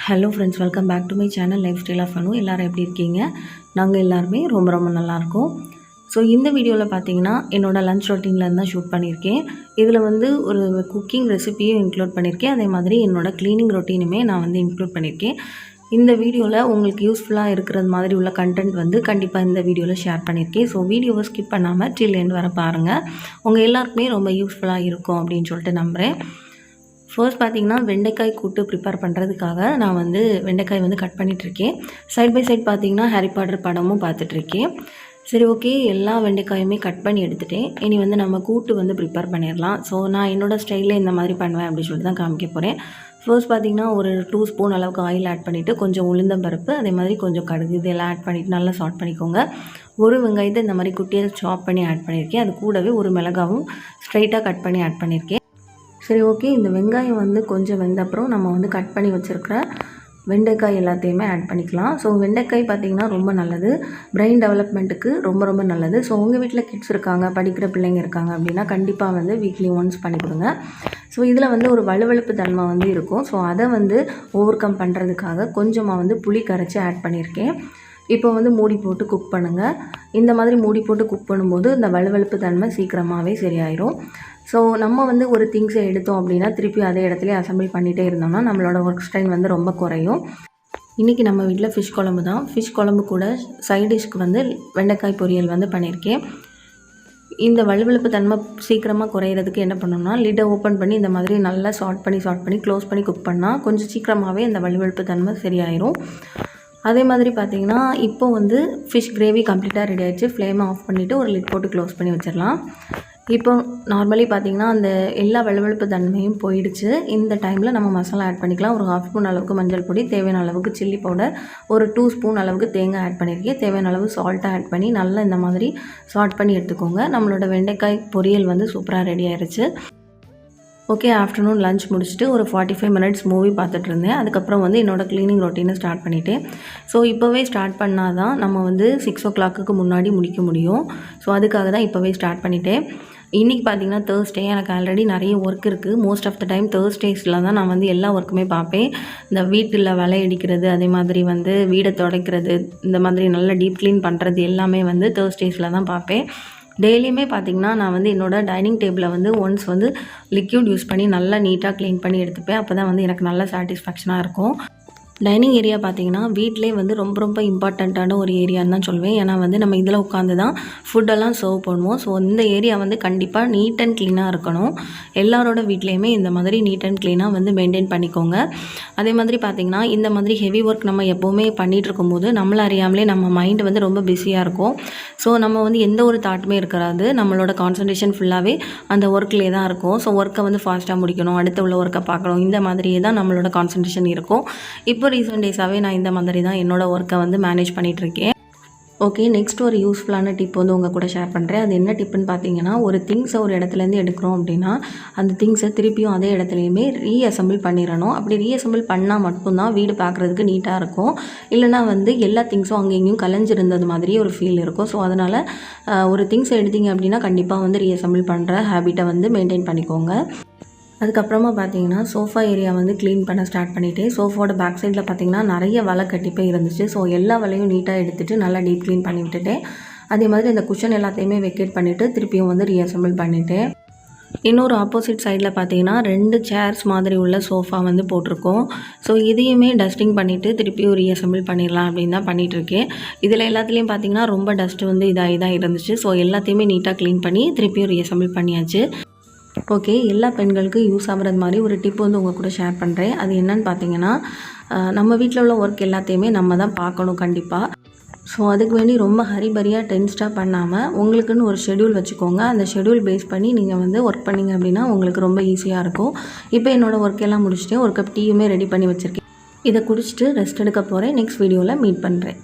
Hello friends welcome back to my channel lifestyle of Anu எல்லோரும் எப்படி இருக்கீங்க? நாங்கள் எல்லாருமே ரொம்ப ரொம்ப நல்லாயிருக்கோம் ஸோ இந்த வீடியோவில் பார்த்தீங்கன்னா என்னோடய லன்ச் ரொட்டீனில் தான் ஷூட் பண்ணியிருக்கேன் இதில் வந்து ஒரு குக்கிங் ரெசிபியும் இன்க்ளூட் பண்ணியிருக்கேன் அதே மாதிரி என்னோடய க்ளீனிங் ரொட்டீனுமே நான் வந்து இன்க்ளூட் பண்ணியிருக்கேன் இந்த வீடியோவில் உங்களுக்கு யூஸ்ஃபுல்லாக இருக்கிறது மாதிரி உள்ள கண்டென்ட் வந்து கண்டிப்பாக இந்த வீடியோவில் ஷேர் பண்ணியிருக்கேன் ஸோ வீடியோவை ஸ்கிப் பண்ணாமல் டில் எண்ட் வர பாருங்கள் உங்கள் எல்லாருக்குமே ரொம்ப யூஸ்ஃபுல்லாக இருக்கும் அப்படின்னு சொல்லிட்டு நம்புகிறேன் ஃபர்ஸ்ட் பார்த்திங்கன்னா வெண்டைக்காய் கூட்டு ப்ரிப்பேர் பண்ணுறதுக்காக நான் வந்து வெண்டைக்காய் வந்து கட் பண்ணிகிட்ருக்கேன் சைட் பை சைட் பார்த்திங்கன்னா ஹாரி பாட்டர் படமும் பார்த்துட்ருக்கேன் சரி ஓகே எல்லா வெண்டைக்காயுமே கட் பண்ணி எடுத்துகிட்டேன் இனி வந்து நம்ம கூட்டு வந்து ப்ரிப்பேர் பண்ணிடலாம். ஸோ நான் என்னோடய ஸ்டைலில் இந்த மாதிரி பண்ணுவேன் அப்படின்னு சொல்லிட்டு தான் காமிக்க போகிறேன் ஃபர்ஸ்ட் பார்த்திங்கன்னா ஒரு டூ ஸ்பூன் அளவுக்கு ஆயில் ஆட் பண்ணிவிட்டு கொஞ்சம் உளுந்தம்பருப்பு அதே மாதிரி கொஞ்சம் கடுகு இதெல்லாம் ஆட் பண்ணிவிட்டு நல்லா சாட் பண்ணிக்கோங்க. ஒரு வெங்காயத்தை இந்த மாதிரி குட்டியாக சாப் பண்ணி ஆட் பண்ணியிருக்கேன். அது கூடவே ஒரு மிளகாவும் ஸ்ட்ரைட்டாக கட் பண்ணி ஆட் பண்ணியிருக்கேன். சரி ஓகே இந்த வெங்காயம் வந்து கொஞ்சம் வெந்த அப்புறம் நம்ம வந்து கட் பண்ணி வச்சுருக்கிற வெண்டைக்காய் எல்லாத்தையுமே ஆட் பண்ணிக்கலாம். ஸோ வெண்டைக்காய் பார்த்திங்கன்னா ரொம்ப நல்லது. பிரெயின் டெவலப்மெண்ட்டுக்கு ரொம்ப ரொம்ப நல்லது. ஸோ உங்கள் வீட்டில் கிட்ஸ் இருக்காங்க படிக்கிற பிள்ளைங்க இருக்காங்க அப்படின்னா கண்டிப்பாக வந்து வீக்லி ஒன்ஸ் பண்ணி கொடுங்க. ஸோ இதில் வந்து ஒரு வலுவழுப்பு தன்மை வந்து இருக்கும். ஸோ அதை வந்து ஓவர் கம் பண்ணுறதுக்காக கொஞ்சமாக வந்து புளி கரைச்சி ஆட் பண்ணியிருக்கேன். இப்போ வந்து மூடி போட்டு குக் பண்ணுங்கள் இந்த மாதிரி மூடி போட்டு குக் பண்ணும்போது இந்த வலுவழுப்பு தன்மை சீக்கிரமாகவே சரியாயிரும். ஸோ நம்ம வந்து ஒரு திங்ஸை எடுத்தோம் அப்படின்னா திருப்பி அதே இடத்துல அசம்பிள் பண்ணிகிட்டே இருந்தோம்னா நம்மளோட ஒர்க் ஸ்ட்ரெயின் வந்து ரொம்ப குறையும். இன்றைக்கி நம்ம வீட்டில் ஃபிஷ் குழம்பு தான். ஃபிஷ் குழம்பு கூட சைட் டிஷ்க்கு வந்து வெண்டைக்காய் பொரியல் வந்து பண்ணியிருக்கேன் இந்த வலுவழுப்பு தன்மை சீக்கிரமாக குறையிறதுக்கு என்ன பண்ணணும்னா லிட்டை ஓப்பன் பண்ணி இந்த மாதிரி நல்லா ஷார்ட் பண்ணி ஷார்ட் பண்ணி க்ளோஸ் பண்ணி குக் பண்ணால் கொஞ்சம் சீக்கிரமாகவே இந்த வலுவழுப்பு தன்மை சரியாயிரும். அதே மாதிரி பார்த்திங்கன்னா இப்போ வந்து ஃபிஷ் கிரேவி கம்ப்ளீட்டாக ரெடி ஆகிடுச்சு ஃப்ளேமை ஆஃப் பண்ணிவிட்டு ஒரு லிட் போட்டு க்ளோஸ் பண்ணி வச்சிடலாம். இப்போ நார்மலி பார்த்திங்கன்னா அந்த எல்லா வெளுவெளுப்பு தன்மையும் போயிடுச்சு. இந்த டைமில் நம்ம மசாலா ஆட் பண்ணிக்கலாம். ஒரு ஹாஃப் ஸ்பூன் அளவுக்கு மஞ்சள் பொடி தேவையான அளவுக்கு சில்லி பவுடர் ஒரு டூ ஸ்பூன் அளவுக்கு தேங்காய் ஆட் பண்ணியிருக்கேன் தேவையான அளவு சால்ட்டை ஆட் பண்ணி நல்லா இந்த மாதிரி சால்ட் பண்ணி எடுத்துக்கோங்க. நம்மளோட வெண்டைக்காய் பொரியல் வந்து சூப்பராக ரெடி ஆயிடுச்சு ஓகே ஆஃப்டர்நூன் லஞ்ச் முடிச்சுட்டு ஒரு ஃபார்ட்டி ஃபைவ் மினிட்ஸ் மூவி பார்த்துட்டு இருந்தேன். அதுக்கப்புறம் வந்து என்னோடய க்ளீனிங் ரொட்டீனை ஸ்டார்ட் பண்ணிவிட்டேன் ஸோ இப்போவே ஸ்டார்ட் பண்ணால் தான் நம்ம வந்து சிக்ஸ் ஓ கிளாக்குக்கு முன்னாடி முடிக்க முடியும். ஸோ அதுக்காக தான் இப்போவே ஸ்டார்ட் பண்ணிவிட்டேன் இன்றைக்கி பார்த்தீங்கன்னா தேர்ஸ்டே எனக்கு ஆல்ரெடி நிறைய ஒர்க் இருக்குது மோஸ்ட் ஆஃப் த டைம் தேர்ஸ்டேஸில் தான் நான் வந்து எல்லா ஒர்க்குமே பார்ப்பேன். இந்த வீட்டில் வலை அடிக்கிறது அதே மாதிரி வந்து வீடை துடைக்கிறது இந்த மாதிரி நல்லா டீப் க்ளீன் பண்ணுறது எல்லாமே வந்து தேர்ஸ்டேஸில் தான் பார்ப்பேன். டெய்லியுமே பார்த்திங்கன்னா நான் வந்து என்னோடய டைனிங் டேபிளை வந்து ஒன்ஸ் வந்து லிக்யூட் யூஸ் பண்ணி நல்லா நீட்டாக க்ளீன் பண்ணி எடுத்துப்பேன். அப்போ தான் வந்து எனக்கு நல்ல சாட்டிஸ்ஃபேக்ஷனாக இருக்கும். டைனிங் ஏரியா பார்த்திங்கன்னா வீட்டிலே வந்து ரொம்ப ரொம்ப இம்பார்ட்டண்ட்டான ஒரு ஏரியான்னு தான் சொல்வேன். ஏன்னா வந்து நம்ம இதில் உட்காந்து தான் ஃபுட்டெல்லாம் சர்வ் பண்ணுவோம். ஸோ இந்த ஏரியா வந்து கண்டிப்பாக நீட் அண்ட் க்ளீனாக இருக்கணும். எல்லாரோட வீட்லேயுமே இந்த மாதிரி நீட் அண்ட் க்ளீனாக வந்து மெயின்டைன் பண்ணிக்கோங்க. அதே மாதிரி பார்த்திங்கன்னா இந்த மாதிரி ஹெவி ஒர்க் நம்ம எப்போவுமே பண்ணிகிட்டு இருக்கும்போது நம்மளை அறியாமலே நம்ம மைண்டு வந்து ரொம்ப பிஸியாக இருக்கும். ஸோ நம்ம வந்து எந்த ஒரு தாட்டுமே இருக்கிறாது நம்மளோட கான்சன்ட்ரேஷன் ஃபுல்லாகவே அந்த ஒர்க்லேயே தான் இருக்கும். ஸோ ஒர்க்கை வந்து ஃபாஸ்ட்டாக முடிக்கணும். அடுத்த உள்ள ஒர்க்கை பார்க்கணும். இந்த மாதிரியே தான் நம்மளோட கான்சன்ட்ரேஷன் இருக்கும். இப்போ ரீசெண்ட் டேஸாகவே நான் இந்த மாதிரி தான் என்னோடய ஒர்க்கை வந்து மேனேஜ் பண்ணிகிட்ருக்கேன் ஓகே நெக்ஸ்ட் ஒரு யூஸ்ஃபுல்லான டிப் வந்து உங்கள் கூட ஷேர் பண்ணுறேன் அது என்ன டிப்புன்னு பார்த்தீங்கன்னா ஒரு திங்ஸை ஒரு இடத்துலேருந்து எடுக்கிறோம் அப்படின்னா அந்த திங்ஸை திருப்பியும் அதே இடத்துலையுமே ரீஅசம்பிள் பண்ணிடணும். அப்படி ரீஅசம்பிள் பண்ணால் மட்டும்தான் வீடு பார்க்குறதுக்கு நீட்டாக இருக்கும். இல்லைனா வந்து எல்லா திங்ஸும் அங்கே இங்கேயும் கலைஞ்சிருந்தது மாதிரியே ஒரு ஃபீல் இருக்கும். ஸோ அதனால் ஒரு திங்ஸை எடுத்தீங்க அப்படின்னா கண்டிப்பாக வந்து ரீஅசம்பிள் பண்ணுற ஹேபிட்டை வந்து மெயின்டைன் பண்ணிக்கோங்க. அதுக்கப்புறமா பார்த்தீங்கன்னா சோஃபா ஏரியா வந்து க்ளீன் பண்ண ஸ்டார்ட் பண்ணிவிட்டு சோஃபாவோட பேக் சைடில் பார்த்தீங்கன்னா நிறைய வலை கட்டிப்பே இருந்துச்சு. ஸோ எல்லா வலையும் நீட்டாக எடுத்துகிட்டு நல்லா டீப் க்ளீன் பண்ணி விட்டுட்டேன் அதே மாதிரி இந்த குஷன் எல்லாத்தையுமே வெக்கேட் பண்ணிவிட்டு திருப்பியும் வந்து ரீஅசம்பிள் பண்ணிவிட்டேன் இன்னொரு ஆப்போசிட் சைடில் பார்த்தீங்கன்னா ரெண்டு சேர்ஸ் மாதிரி உள்ள சோஃபா வந்து போட்டிருக்கோம். ஸோ இதையுமே டஸ்டிங் பண்ணிவிட்டு திருப்பியும் ரீஅசம்பிள் பண்ணிடலாம் அப்படின்னு தான் பண்ணிகிட்ருக்கேன் இதில் எல்லாத்துலேயும் பார்த்தீங்கன்னா ரொம்ப டஸ்ட்டு வந்து இதாக இதாக இருந்துச்சு. ஸோ எல்லாத்தையுமே நீட்டாக க்ளீன் பண்ணி திருப்பியும் ரீஅசம்பிள் பண்ணியாச்சு. ஓகே எல்லா பெண்களுக்கும் யூஸ் ஆகிறது மாதிரி ஒரு டிப் வந்து உங்கள் கூட ஷேர் பண்ணுறேன் அது என்னன்னு பார்த்தீங்கன்னா நம்ம வீட்டில் உள்ள ஒர்க் எல்லாத்தையுமே நம்ம தான் பார்க்கணும் கண்டிப்பாக ஸோ அதுக்கு வேண்டி ரொம்ப ஹரிபரியாக டென்ஸ்டாக பண்ணாமல் உங்களுக்குன்னு ஒரு ஷெடியூல் வச்சுக்கோங்க. அந்த ஷெடியூல் பேஸ் பண்ணி நீங்கள் வந்து ஒர்க் பண்ணிங்க அப்படின்னா உங்களுக்கு ரொம்ப ஈஸியாக இருக்கும். இப்போ என்னோடய ஒர்க் எல்லாம் முடிச்சுட்டு ஒரு கப் டீயுமே ரெடி பண்ணி வச்சுருக்கேன். இதை குடிச்சிட்டு ரெஸ்ட் எடுக்க போகிறேன் நெக்ஸ்ட் வீடியோவில் மீட் பண்ணுறேன்